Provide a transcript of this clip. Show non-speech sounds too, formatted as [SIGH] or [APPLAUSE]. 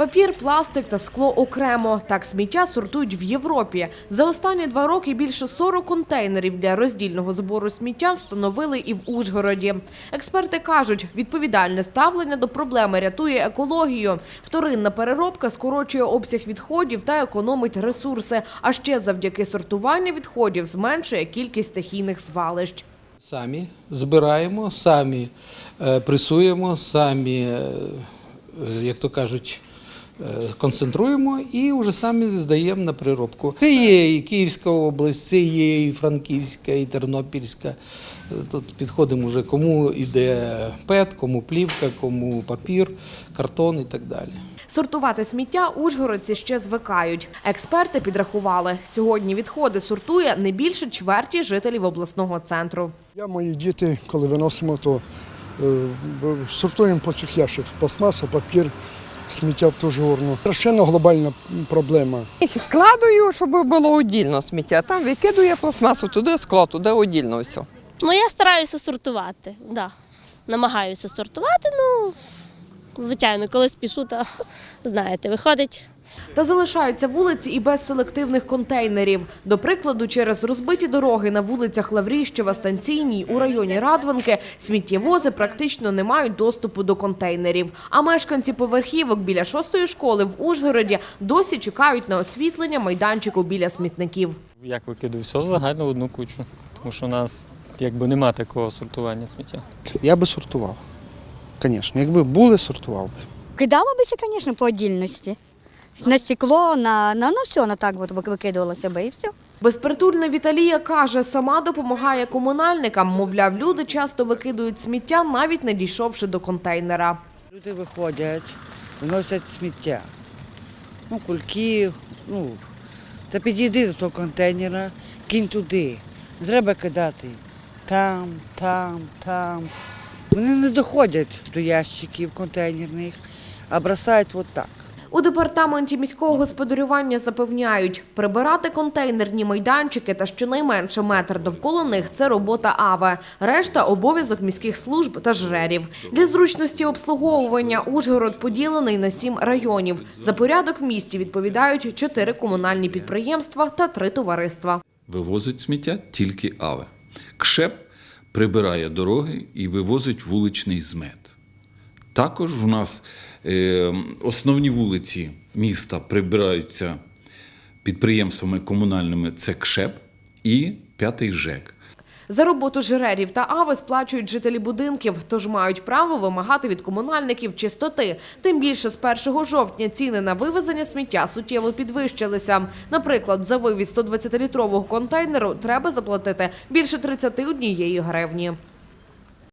Папір, пластик та скло окремо. Так сміття сортують в Європі. За останні два роки більше 40 контейнерів для роздільного збору сміття встановили і в Ужгороді. Експерти кажуть, відповідальне ставлення до проблеми рятує екологію. Вторинна переробка скорочує обсяг відходів та економить ресурси. А ще завдяки сортуванню відходів зменшує кількість стихійних звалищ. Самі збираємо, самі е, пресуємо, самі, е, е, як то кажуть, концентруємо і вже самі здаємо на переробку. Це є і Київська область, це є і Франківська, і Тернопільська. Е, Тут підходимо вже кому йде ПЕТ, кому плівка, кому папір, картон і так далі. Сортувати сміття ужгородці ще звикають. Експерти підрахували, сьогодні відходи сортує не більше чверті жителів обласного центру. Я, мої діти, коли виносимо, то е, сортуємо по цих ящиках. Пластмаса, папір, сміття в ту ж урну. Страшенно глобальна проблема. Їх складую, щоб було одільно сміття. Там викидує пластмасу, туди скло, туди одільно все. Ну, я стараюся сортувати, да. намагаюся сортувати. Ну, звичайно, коли спішу, то [LAUGHS] знаєте, виходить. Та залишаються вулиці і без селективних контейнерів. До прикладу, через розбиті дороги на вулицях Лавріщева, Станційній у районі Радванки сміттєвози практично не мають доступу до контейнерів. А мешканці поверхівок біля шостої школи в Ужгороді досі чекають на освітлення майданчику біля смітників. Як викидаю все загально в одну кучу, тому що у нас якби нема такого сортування сміття. Я би сортував. Звісно, якби були, сортував би. Кидало бися, звісно, по отдільності. На стекло, на, на, на все, на так от викидувалося би і все. Безпритульна Віталія каже, сама допомагає комунальникам. Мовляв, люди часто викидують сміття, навіть не дійшовши до контейнера. Люди виходять, виносять сміття. Ну, кульки, ну, та підійди до того контейнера, кинь туди. Не треба кидати там, там, там. Вони не доходять до ящиків контейнерних, а бросають от так. У департаменті міського господарювання запевняють, прибирати контейнерні майданчики та щонайменше метр довкола них це робота АВЕ. Решта обов'язок міських служб та жрерів. Для зручності обслуговування Ужгород поділений на сім районів. За порядок в місті відповідають чотири комунальні підприємства та три товариства. Вивозить сміття тільки АВЕ. КШЕП прибирає дороги і вивозить вуличний змет. Також в нас е, основні вулиці міста прибираються підприємствами комунальними це КШЕП і п'ятий ЖЕК. За роботу жрерів та АВЕ сплачують жителі будинків, тож мають право вимагати від комунальників чистоти. Тим більше з 1 жовтня ціни на вивезення сміття суттєво підвищилися. Наприклад, за вивіз 120-літрового контейнеру треба заплатити більше 31 гривні.